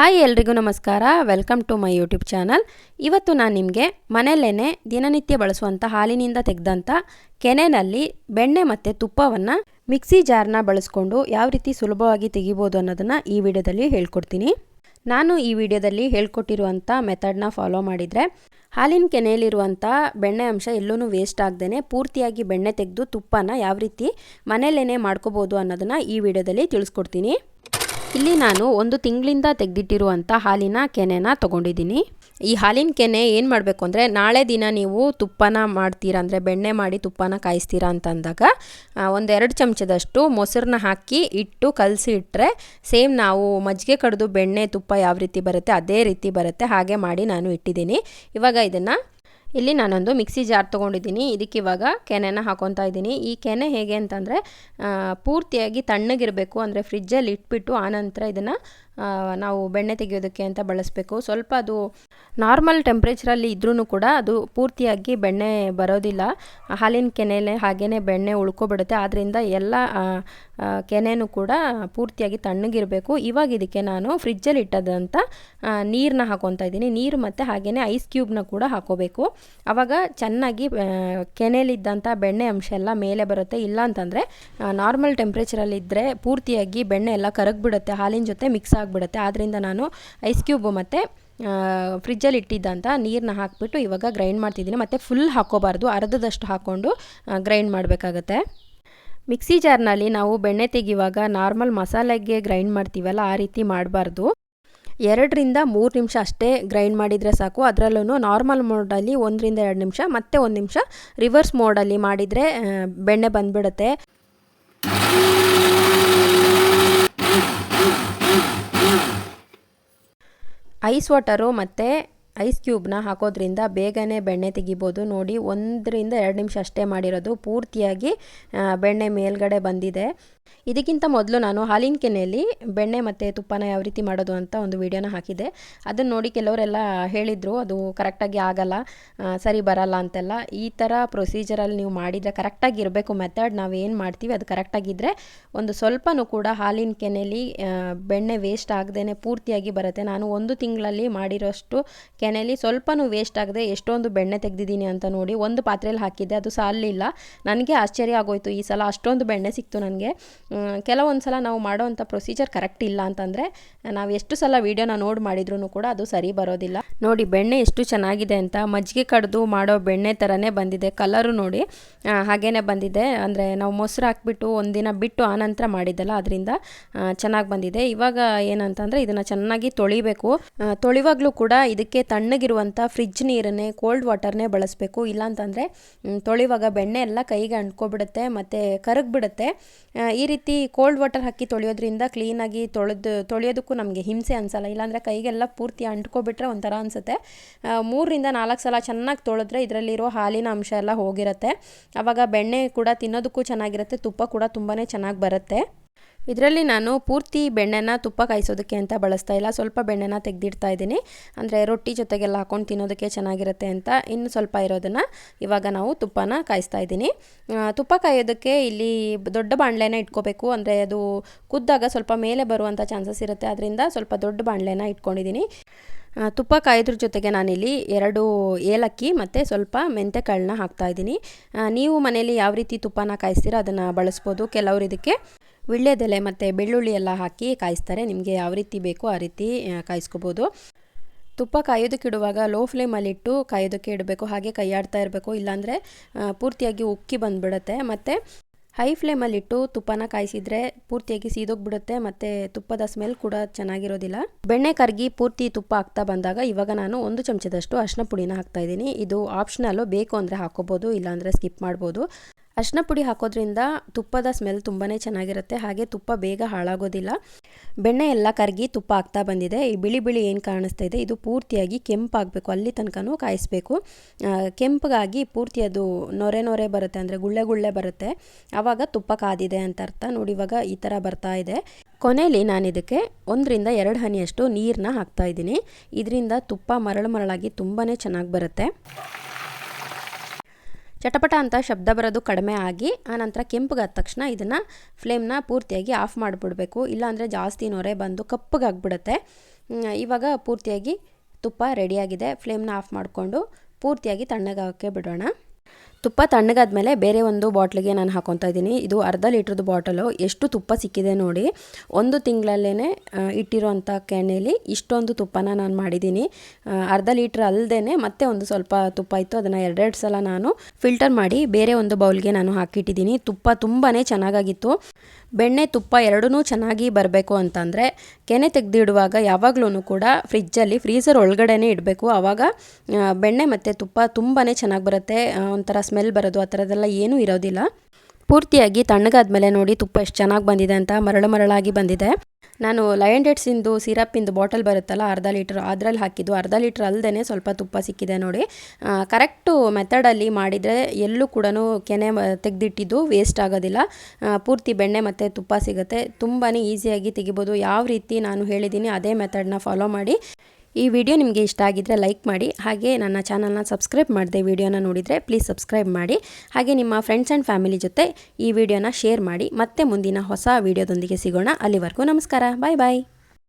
Hi ಎಲ್ರಿಗೂ ನಮಸ್ಕಾರ. Welcome to my YouTube channel ಇವತ್ತು ನಾನು ನಿಮಗೆ ಮನೆಯಲ್ಲೇ ದಿನನಿತ್ಯ ಬಳಸುವಂಥ ಹಾಲಿನಿಂದ ತೆಗೆದಂಥ ಕೆನೆನಲ್ಲಿ ಬೆಣ್ಣೆ ಮತ್ತು ತುಪ್ಪವನ್ನು ಮಿಕ್ಸಿ ಜಾರ್ನ ಬಳಸ್ಕೊಂಡು ಯಾವ ರೀತಿ ಸುಲಭವಾಗಿ ತೆಗಿಬೋದು ಅನ್ನೋದನ್ನು ಈ ವಿಡಿಯೋದಲ್ಲಿ ಹೇಳ್ಕೊಡ್ತೀನಿ. ನಾನು ಈ ವಿಡಿಯೋದಲ್ಲಿ ಹೇಳ್ಕೊಟ್ಟಿರುವಂಥ ಮೆಥಡ್ನ ಫಾಲೋ ಮಾಡಿದರೆ ಹಾಲಿನ ಕೆನೆಯಲ್ಲಿರುವಂಥ ಬೆಣ್ಣೆ ಅಂಶ ಎಲ್ಲೂ ವೇಸ್ಟ್ ಆಗದೇ ಪೂರ್ತಿಯಾಗಿ ಬೆಣ್ಣೆ ತೆಗೆದು ತುಪ್ಪನ ಯಾವ ರೀತಿ ಮನೆಯಲ್ಲೇ ಮಾಡ್ಕೋಬೋದು ಅನ್ನೋದನ್ನು ಈ ವಿಡಿಯೋದಲ್ಲಿ ತಿಳಿಸ್ಕೊಡ್ತೀನಿ. ಇಲ್ಲಿ ನಾನು ಒಂದು ತಿಂಗಳಿಂದ ತೆಗೆದಿಟ್ಟಿರುವಂಥ ಹಾಲಿನ ಕೆನೆನ ತೊಗೊಂಡಿದ್ದೀನಿ. ಈ ಹಾಲಿನ ಕೆನೆ ಏನು ಮಾಡಬೇಕು ಅಂದರೆ, ನಾಳೆ ದಿನ ನೀವು ತುಪ್ಪನ ಮಾಡ್ತೀರಾ ಅಂದರೆ, ಬೆಣ್ಣೆ ಮಾಡಿ ತುಪ್ಪನ ಕಾಯಿಸ್ತೀರಾ ಅಂತಂದಾಗ ಒಂದೆರಡು ಚಮಚದಷ್ಟು ಮೊಸರನ್ನ ಹಾಕಿ ಇಟ್ಟು ಕಲಸಿ ಇಟ್ಟರೆ ಸೇಮ್ ನಾವು ಮಜ್ಜಿಗೆ ಕಡಿದು ಬೆಣ್ಣೆ ತುಪ್ಪ ಯಾವ ರೀತಿ ಬರುತ್ತೆ, ಅದೇ ರೀತಿ ಬರುತ್ತೆ, ಹಾಗೆ ಮಾಡಿ ನಾನು ಇಟ್ಟಿದ್ದೀನಿ. ಇವಾಗ ಇದನ್ನು ಇಲ್ಲಿ ನಾನೊಂದು ಮಿಕ್ಸಿ ಜಾರ್ ತೊಗೊಂಡಿದ್ದೀನಿ. ಇದಕ್ಕೆ ಇವಾಗ ಕೆನೆನ ಹಾಕೊತಾ ಇದ್ದೀನಿ. ಈ ಕೆನೆ ಹೇಗೆ ಅಂತಂದರೆ ಪೂರ್ತಿಯಾಗಿ ತಣ್ಣಗಿರಬೇಕು. ಅಂದರೆ ಫ್ರಿಜ್ಜಲ್ಲಿ ಇಟ್ಬಿಟ್ಟು ಆನಂತರ ಇದನ್ನು ನಾವು ಬೆಣ್ಣೆ ತೆಗೆಯೋದಕ್ಕೆ ಅಂತ ಬಳಸಬೇಕು. ಸ್ವಲ್ಪ ಅದು ನಾರ್ಮಲ್ ಟೆಂಪ್ರೇಚರಲ್ಲಿ ಇದ್ರೂ ಕೂಡ ಅದು ಪೂರ್ತಿಯಾಗಿ ಬೆಣ್ಣೆ ಬರೋದಿಲ್ಲ. ಹಾಲಿನ ಕೆನೆಲೆ ಹಾಗೇ ಬೆಣ್ಣೆ ಉಳ್ಕೊಬಿಡುತ್ತೆ. ಆದ್ದರಿಂದ ಎಲ್ಲ ಕೆನೆನೂ ಕೂಡ ಪೂರ್ತಿಯಾಗಿ ತಣ್ಣಗಿರಬೇಕು. ಇವಾಗ ಇದಕ್ಕೆ ನಾನು ಫ್ರಿಜ್ಜಲ್ಲಿ ಇಟ್ಟದಂಥ ನೀರನ್ನ ಹಾಕೊತಾ ಇದ್ದೀನಿ. ನೀರು ಮತ್ತು ಹಾಗೆಯೇ ಐಸ್ ಕ್ಯೂಬ್ನ ಕೂಡ ಹಾಕೋಬೇಕು. ಆವಾಗ ಚೆನ್ನಾಗಿ ಕೆನೆಯಲ್ಲಿದ್ದಂಥ ಬೆಣ್ಣೆ ಅಂಶ ಎಲ್ಲ ಮೇಲೆ ಬರುತ್ತೆ. ಇಲ್ಲ ಅಂತಂದರೆ ನಾರ್ಮಲ್ ಟೆಂಪ್ರೇಚರಲ್ಲಿದ್ದರೆ ಪೂರ್ತಿಯಾಗಿ ಬೆಣ್ಣೆ ಎಲ್ಲ ಕರಗಿಬಿಡುತ್ತೆ. ಹಾಲಿನ ಜೊತೆ ಮಿಕ್ಸ್ ಆಗಿಬಿಡುತ್ತೆ ಆದ್ದರಿಂದ ನಾನು ಐಸ್ ಕ್ಯೂಬ್ ಮತ್ತು ಫ್ರಿಜ್ಜಲ್ಲಿ ಇಟ್ಟಿದ್ದಂಥ ನೀರನ್ನ ಹಾಕಿಬಿಟ್ಟು ಇವಾಗ ಗ್ರೈಂಡ್ ಮಾಡ್ತಿದ್ದೀನಿ. ಮತ್ತು ಫುಲ್ ಹಾಕೋಬಾರ್ದು. ಅರ್ಧದಷ್ಟು ಹಾಕ್ಕೊಂಡು ಗ್ರೈಂಡ್ ಮಾಡಬೇಕಾಗತ್ತೆ. ಮಿಕ್ಸಿ ಜಾರ್ನಲ್ಲಿ ನಾವು ಬೆಣ್ಣೆ ತೆಗೆಯುವಾಗ ನಾರ್ಮಲ್ ಮಸಾಲೆಗೆ ಗ್ರೈಂಡ್ ಮಾಡ್ತೀವಲ್ಲ, ಆ ರೀತಿ ಮಾಡಬಾರ್ದು. ಎರಡರಿಂದ ಮೂರು ನಿಮಿಷ ಅಷ್ಟೇ ಗ್ರೈಂಡ್ ಮಾಡಿದರೆ ಸಾಕು. ಅದರಲ್ಲೂ ನಾರ್ಮಲ್ ಮೋಡಲ್ಲಿ ಒಂದರಿಂದ ಎರಡು ನಿಮಿಷ, ಮತ್ತೆ ಒಂದು ನಿಮಿಷ ರಿವರ್ಸ್ ಮೋಡಲ್ಲಿ ಮಾಡಿದರೆ ಬೆಣ್ಣೆ ಬಂದ್ಬಿಡುತ್ತೆ. ಐಸ್ ವಾಟರು ಮತ್ತು ಐಸ್ ಕ್ಯೂಬ್ನ ಹಾಕೋದ್ರಿಂದ ಬೇಗನೆ ಬೆಣ್ಣೆ ತೆಗಿಬೋದು. ನೋಡಿ, ಒಂದರಿಂದ ಎರಡು ನಿಮಿಷ ಅಷ್ಟೇ ಮಾಡಿರೋದು. ಪೂರ್ತಿಯಾಗಿ ಬೆಣ್ಣೆ ಮೇಲ್ಗಡೆ ಬಂದಿದೆ. ಇದಕ್ಕಿಂತ ಮೊದಲು ನಾನು ಹಾಲಿನ ಕೆನೆಯಲ್ಲಿ ಬೆಣ್ಣೆ ಮತ್ತು ತುಪ್ಪನ ಯಾವ ರೀತಿ ಮಾಡೋದು ಅಂತ ಒಂದು ವಿಡಿಯೋನ ಹಾಕಿದೆ ಅದನ್ನು ನೋಡಿ ಕೆಲವರೆಲ್ಲ ಹೇಳಿದರು, ಅದು ಕರೆಕ್ಟಾಗಿ ಆಗಲ್ಲ ಸರಿ ಬರಲ್ಲ ಅಂತೆಲ್ಲ. ಈ ಥರ ಪ್ರೊಸೀಜರಲ್ಲಿ ನೀವು ಮಾಡಿದರೆ ಕರೆಕ್ಟಾಗಿ ಇರಬೇಕು ಮೆಥಡ್ ನಾವು ಏನು ಮಾಡ್ತೀವಿ, ಅದು ಕರೆಕ್ಟಾಗಿದ್ದರೆ ಒಂದು ಸ್ವಲ್ಪನೂ ಕೂಡ ಹಾಲಿನ ಕೆನೆಯಲ್ಲಿ ಬೆಣ್ಣೆ ವೇಸ್ಟ್ ಆಗದೇ ಪೂರ್ತಿಯಾಗಿ ಬರುತ್ತೆ. ನಾನು ಒಂದು ತಿಂಗಳಲ್ಲಿ ಮಾಡಿರೋಷ್ಟು ಕೆನೆಯಲ್ಲಿ ಸ್ವಲ್ಪನೂ ವೇಸ್ಟ್ ಆಗದೆ ಎಷ್ಟೊಂದು ಬೆಣ್ಣೆ ತೆಗೆದಿದ್ದೀನಿ ಅಂತ ನೋಡಿ ಒಂದು ಪಾತ್ರೆಯಲ್ಲಿ ಹಾಕಿದ್ದೆ. ಅದು ಸಾಲಿಲ್ಲ ನನಗೆ ಆಶ್ಚರ್ಯ ಆಗೋಯ್ತು. ಈ ಸಲ ಅಷ್ಟೊಂದು ಬೆಣ್ಣೆ ಸಿಕ್ತು ನನಗೆ. ಕೆಲವೊಂದು ಸಲ ನಾವು ಮಾಡೋವಂಥ ಪ್ರೊಸೀಜರ್ ಕರೆಕ್ಟ್ ಇಲ್ಲ ಅಂತಂದರೆ ನಾವು ಎಷ್ಟು ಸಲ ವೀಡಿಯೋನ ನೋಡಿ ಮಾಡಿದ್ರೂ ಕೂಡ ಅದು ಸರಿ ಬರೋದಿಲ್ಲ. ನೋಡಿ, ಬೆಣ್ಣೆ ಎಷ್ಟು ಚೆನ್ನಾಗಿದೆ ಅಂತ ಮಜ್ಜಿಗೆ ಕಡಿದು ಮಾಡೋ ಬೆಣ್ಣೆ ಥರನೇ ಬಂದಿದೆ. ಕಲರು ನೋಡಿ ಹಾಗೇ ಬಂದಿದೆ. ಅಂದರೆ ನಾವು ಮೊಸರು ಹಾಕ್ಬಿಟ್ಟು ಒಂದಿನ ಬಿಟ್ಟು ಆನಂತರ ಮಾಡಿದ್ದಲ್ಲ, ಅದರಿಂದ ಚೆನ್ನಾಗಿ ಬಂದಿದೆ. ಇವಾಗ ಏನಂತಂದರೆ ಇದನ್ನು ಚೆನ್ನಾಗಿ ತೊಳಿಬೇಕು. ತೊಳಿವಾಗಲೂ ಕೂಡ ಇದಕ್ಕೆ ತಣ್ಣಗಿರುವಂಥ ಫ್ರಿಜ್ ನೀರನ್ನೇ ಕೋಲ್ಡ್ ವಾಟರ್ನೇ ಬಳಸಬೇಕು. ಇಲ್ಲಾಂತಂದರೆ ತೊಳೆಯುವಾಗ ಬೆಣ್ಣೆ ಎಲ್ಲ ಕೈಗೆ ಅಂಟ್ಕೊಬಿಡುತ್ತೆ, ಮತ್ತು ಕರಗಿಬಿಡುತ್ತೆ. ಈ ರೀತಿ ಕೋಲ್ಡ್ ವಾಟರ್ ಹಾಕಿ ತೊಳೆಯೋದ್ರಿಂದ ಕ್ಲೀನಾಗಿ ತೊಳೆದು, ತೊಳೆಯೋದಕ್ಕೂ ನಮಗೆ ಹಿಂಸೆ ಅನಿಸಲ್ಲ. ಇಲ್ಲಾಂದರೆ ಕೈಗೆಲ್ಲ ಪೂರ್ತಿ ಅಂಟ್ಕೊಬಿಟ್ರೆ ಒಂಥರ ಅನಿಸುತ್ತೆ. ಮೂರರಿಂದ ನಾಲ್ಕು ಸಲ ಚೆನ್ನಾಗಿ ತೊಳೆದ್ರೆ ಇದರಲ್ಲಿರೋ ಹಾಲಿನ ಅಂಶ ಎಲ್ಲ ಹೋಗಿರುತ್ತೆ. ಆವಾಗ ಬೆಣ್ಣೆ ಕೂಡ ತಿನ್ನೋದಕ್ಕೂ ಚೆನ್ನಾಗಿರುತ್ತೆ, ತುಪ್ಪ ಕೂಡ ತುಂಬಾ ಚೆನ್ನಾಗಿ ಬರುತ್ತೆ. ಇದರಲ್ಲಿ ನಾನು ಪೂರ್ತಿ ಬೆಣ್ಣೆನ ತುಪ್ಪ ಕಾಯಿಸೋದಕ್ಕೆ ಅಂತ ಬಳಸ್ತಾ ಇಲ್ಲ. ಸ್ವಲ್ಪ ಬೆಣ್ಣೆನ ತೆಗೆದಿಡ್ತಾ ಇದ್ದೀನಿ. ಅಂದರೆ ರೊಟ್ಟಿ ಜೊತೆಗೆಲ್ಲ ಹಾಕೊಂಡು ತಿನ್ನೋದಕ್ಕೆ ಚೆನ್ನಾಗಿರುತ್ತೆ ಅಂತ ಇನ್ನು ಸ್ವಲ್ಪ ಇರೋದನ್ನು ಇವಾಗ ನಾವು ತುಪ್ಪನ ಕಾಯಿಸ್ತಾ ಇದ್ದೀನಿ. ತುಪ್ಪ ಕಾಯೋದಕ್ಕೆ ಇಲ್ಲಿ ದೊಡ್ಡ ಬಾಣಲೆನ ಇಟ್ಕೋಬೇಕು. ಅಂದರೆ ಅದು ಕುದ್ದಾಗ ಸ್ವಲ್ಪ ಮೇಲೆ ಬರುವಂಥ ಚಾನ್ಸಸ್ ಇರುತ್ತೆ. ಅದರಿಂದ ಸ್ವಲ್ಪ ದೊಡ್ಡ ಬಾಣಲೆನ ಇಟ್ಕೊಂಡಿದ್ದೀನಿ. ತುಪ್ಪ ಕಾಯೋದ್ರ ಜೊತೆಗೆ ನಾನಿಲ್ಲಿ ಎರಡು ಏಲಕ್ಕಿ ಮತ್ತು ಸ್ವಲ್ಪ ಮೆಂತೆಕಾಳನ್ನ ಹಾಕ್ತಾಯಿದ್ದೀನಿ ನೀವು ಮನೇಲಿ ಯಾವ ರೀತಿ ತುಪ್ಪನ ಕಾಯಿಸ್ತೀರೋ ಅದನ್ನು ಬಳಸ್ಬೋದು. ಕೆಲವರು ಇದಕ್ಕೆ ವಿಳ್ಯದೆಲೆ ಮತ್ತು ಬೆಳ್ಳುಳ್ಳಿ ಎಲ್ಲ ಹಾಕಿ ಕಾಯಿಸ್ತಾರೆ. ನಿಮಗೆ ಯಾವ ರೀತಿ ಬೇಕೋ ಆ ರೀತಿ ಕಾಯಿಸ್ಕೋಬೋದು. ತುಪ್ಪ ಕಾಯೋದಕ್ಕೆ ಇಡುವಾಗ ಲೋ ಫ್ಲೇಮಲ್ಲಿಟ್ಟು ಕಾಯೋದಕ್ಕೆ ಇಡಬೇಕು. ಹಾಗೆ ಕೈಯಾಡ್ತಾ ಇರಬೇಕು. ಇಲ್ಲಾಂದರೆ ಪೂರ್ತಿಯಾಗಿ ಉಕ್ಕಿ ಬಂದುಬಿಡುತ್ತೆ. ಮತ್ತು ಹೈ ಫ್ಲೇಮಲ್ಲಿಟ್ಟು ತುಪ್ಪನ ಕಾಯಿಸಿದರೆ ಪೂರ್ತಿಯಾಗಿ ಸೀದೋಗ್ಬಿಡುತ್ತೆ. ಮತ್ತು ತುಪ್ಪದ ಸ್ಮೆಲ್ ಕೂಡ ಚೆನ್ನಾಗಿರೋದಿಲ್ಲ. ಬೆಣ್ಣೆ ಕರಗಿ ಪೂರ್ತಿ ತುಪ್ಪ ಹಾಕ್ತಾ ಬಂದಾಗ ಇವಾಗ ನಾನು ಒಂದು ಚಮಚದಷ್ಟು ಅರ್ಶಿನ ಪುಡಿನ ಹಾಕ್ತಾ ಇದ್ದೀನಿ. ಇದು ಆಪ್ಷನಲ್ಲು ಬೇಕು ಅಂದರೆ ಹಾಕೋಬೋದು ಇಲ್ಲಾಂದರೆ ಸ್ಕಿಪ್ ಮಾಡ್ಬೋದು. ಅರ್ಶಿನ ಪುಡಿ ಹಾಕೋದ್ರಿಂದ ತುಪ್ಪದ ಸ್ಮೆಲ್ ತುಂಬಾ ಚೆನ್ನಾಗಿರುತ್ತೆ. ಹಾಗೆ ತುಪ್ಪ ಬೇಗ ಹಾಳಾಗೋದಿಲ್ಲ. ಬೆಣ್ಣೆ ಎಲ್ಲ ಕರಗಿ ತುಪ್ಪ ಆಗ್ತಾ ಬಂದಿದೆ. ಈ ಬಿಳಿ ಬಿಳಿ ಏನು ಕಾಣಿಸ್ತಾ ಇದೆ? ಇದು ಪೂರ್ತಿಯಾಗಿ ಕೆಂಪಾಗಬೇಕು ಅಲ್ಲಿ ತನಕನೂ ಕಾಯಿಸಬೇಕು. ಕೆಂಪಗಾಗಿ ಪೂರ್ತಿ ಅದು ನೊರೆ ನೊರೆ ಬರುತ್ತೆ. ಅಂದರೆ ಗುಳ್ಳೆ ಗುಳ್ಳೆ ಬರುತ್ತೆ. ಆವಾಗ ತುಪ್ಪ ಕಾದಿದೆ ಅಂತ ಅರ್ಥ. ನೋಡಿ ಇವಾಗ ಈ ಥರ ಬರ್ತಾ ಇದೆ. ಕೊನೆಯಲ್ಲಿ ನಾನು ಇದಕ್ಕೆ ಒಂದರಿಂದ ಎರಡು ಹನಿಯಷ್ಟು ನೀರನ್ನ ಹಾಕ್ತಾ ಇದ್ದೀನಿ. ಇದರಿಂದ ತುಪ್ಪ ಮರಳು ಮರಳಾಗಿ ತುಂಬಾ ಚೆನ್ನಾಗಿ ಬರುತ್ತೆ. ಚಟಪಟ ಅಂತ ಶಬ್ದ ಬರೋದು ಕಡಿಮೆ ಆಗಿ ಆನಂತರ ಕೆಂಪಗಾದ ತಕ್ಷಣ ಇದನ್ನು ಫ್ಲೇಮ್ನ ಪೂರ್ತಿಯಾಗಿ ಆಫ್ ಮಾಡಿಬಿಡ್ಬೇಕು. ಇಲ್ಲಾಂದರೆ ಜಾಸ್ತಿ ನೊರೆ ಬಂದು ಕಪ್ಪಗಾಗ್ಬಿಡುತ್ತೆ ಇವಾಗ ಪೂರ್ತಿಯಾಗಿ ತುಪ್ಪ ರೆಡಿಯಾಗಿದೆ ಫ್ಲೇಮ್ನ ಆಫ್ ಮಾಡಿಕೊಂಡು ಪೂರ್ತಿಯಾಗಿ ತಣ್ಣಗಾಗೋಕ್ಕೆ ಬಿಡೋಣ. ತುಪ್ಪ ತಣ್ಣಗಾದ್ಮೇಲೆ ಬೇರೆ ಒಂದು ಬಾಟ್ಲಿಗೆ ನಾನು ಹಾಕೊತಾ ಇದ್ದೀನಿ. ಇದು ಅರ್ಧ ಲೀಟ್ರದ್ದು ಬಾಟಲು. ಎಷ್ಟು ತುಪ್ಪ ಸಿಕ್ಕಿದೆ ನೋಡಿ. ಒಂದು ತಿಂಗಳಲ್ಲೇ ಇಟ್ಟಿರೋಂಥ ಕೆನೆಯಲ್ಲಿ ಇಷ್ಟೊಂದು ತುಪ್ಪನ ನಾನು ಮಾಡಿದ್ದೀನಿ. ಅರ್ಧ ಲೀಟ್ರ್ ಅಲ್ಲದೇ ಮತ್ತೆ ಒಂದು ಸ್ವಲ್ಪ ತುಪ್ಪ ಇತ್ತು. ಅದನ್ನು ಎರಡೆರಡು ಸಲ ನಾನು ಫಿಲ್ಟರ್ ಮಾಡಿ ಬೇರೆ ಒಂದು ಬೌಲ್ಗೆ ನಾನು ಹಾಕಿಟ್ಟಿದ್ದೀನಿ. ತುಪ್ಪ ತುಂಬಾ ಚೆನ್ನಾಗಾಗಿತ್ತು. ಬೆಣ್ಣೆ ತುಪ್ಪ ಎರಡೂ ಚೆನ್ನಾಗಿ ಬರಬೇಕು ಅಂತಂದರೆ ಕೆನೆ ತೆಗೆದಿಡುವಾಗ ಯಾವಾಗಲೂ ಕೂಡ ಫ್ರಿಜ್ಜಲ್ಲಿ ಫ್ರೀಸರ್ ಒಳಗಡೆನೇ ಇಡಬೇಕು. ಆವಾಗ ಬೆಣ್ಣೆ ಮತ್ತು ತುಪ್ಪ ತುಂಬಾ ಚೆನ್ನಾಗಿ ಬರುತ್ತೆ. ಒಂಥರ ಸ್ಮೆಲ್ ಬರೋದು, ಆ ಥರದ್ದೆಲ್ಲ ಏನೂ ಇರೋದಿಲ್ಲ. ಪೂರ್ತಿಯಾಗಿ ತಣ್ಣಗಾದ್ಮೇಲೆ ನೋಡಿ ತುಪ್ಪ ಎಷ್ಟು ಚೆನ್ನಾಗಿ ಬಂದಿದೆ ಅಂತ ಮರಳು ಮರಳಾಗಿ ಬಂದಿದೆ. ನಾನು ಲಯನ್ ಡೇಟ್ಸಿಂದು ಸಿರಪ್ಪಿಂದು ಬಾಟಲ್ ಬರುತ್ತಲ್ಲ, ಅರ್ಧ ಲೀಟ್ರ್ ಅದರಲ್ಲಿ ಹಾಕಿದ್ದು. ಅರ್ಧ ಲೀಟ್ರ್ ಅಲ್ಲದೆ ಸ್ವಲ್ಪ ತುಪ್ಪ ಸಿಕ್ಕಿದೆ ನೋಡಿ. ಕರೆಕ್ಟು ಮೆಥಡಲ್ಲಿ ಮಾಡಿದರೆ ಎಲ್ಲೂ ಕೂಡ ಕೆನೆ ತೆಗೆದಿಟ್ಟಿದ್ದು ವೇಸ್ಟ್ ಆಗೋದಿಲ್ಲ. ಪೂರ್ತಿ ಬೆಣ್ಣೆ ಮತ್ತು ತುಪ್ಪ ಸಿಗುತ್ತೆ. ತುಂಬಾ ಈಸಿಯಾಗಿ ತೆಗಿಬೋದು. ಯಾವ ರೀತಿ ನಾನು ಹೇಳಿದ್ದೀನಿ ಅದೇ ಮೆಥಡನ್ನ ಫಾಲೋ ಮಾಡಿ. ಈ ವಿಡಿಯೋ ನಿಮಗೆ ಇಷ್ಟ ಆಗಿದ್ದರೆ ಲೈಕ್ ಮಾಡಿ, ಹಾಗೆ ನನ್ನ ಚಾನಲ್ನ ಸಬ್ಸ್ಕ್ರೈಬ್ ಮಾಡಿದೆ ವಿಡಿಯೋನ ನೋಡಿದರೆ ಪ್ಲೀಸ್ ಸಬ್ಸ್ಕ್ರೈಬ್ ಮಾಡಿ, ಹಾಗೆ ನಿಮ್ಮ ಫ್ರೆಂಡ್ಸ್ ಆ್ಯಂಡ್ ಫ್ಯಾಮಿಲಿ ಜೊತೆ ಈ ವಿಡಿಯೋನ ಶೇರ್ ಮಾಡಿ, ಮತ್ತೆ ಮುಂದಿನ ಹೊಸ ವಿಡಿಯೋದೊಂದಿಗೆ ಸಿಗೋಣ. ಅಲ್ಲಿವರೆಗೂ ನಮಸ್ಕಾರ ಬಾಯ್ ಬಾಯ್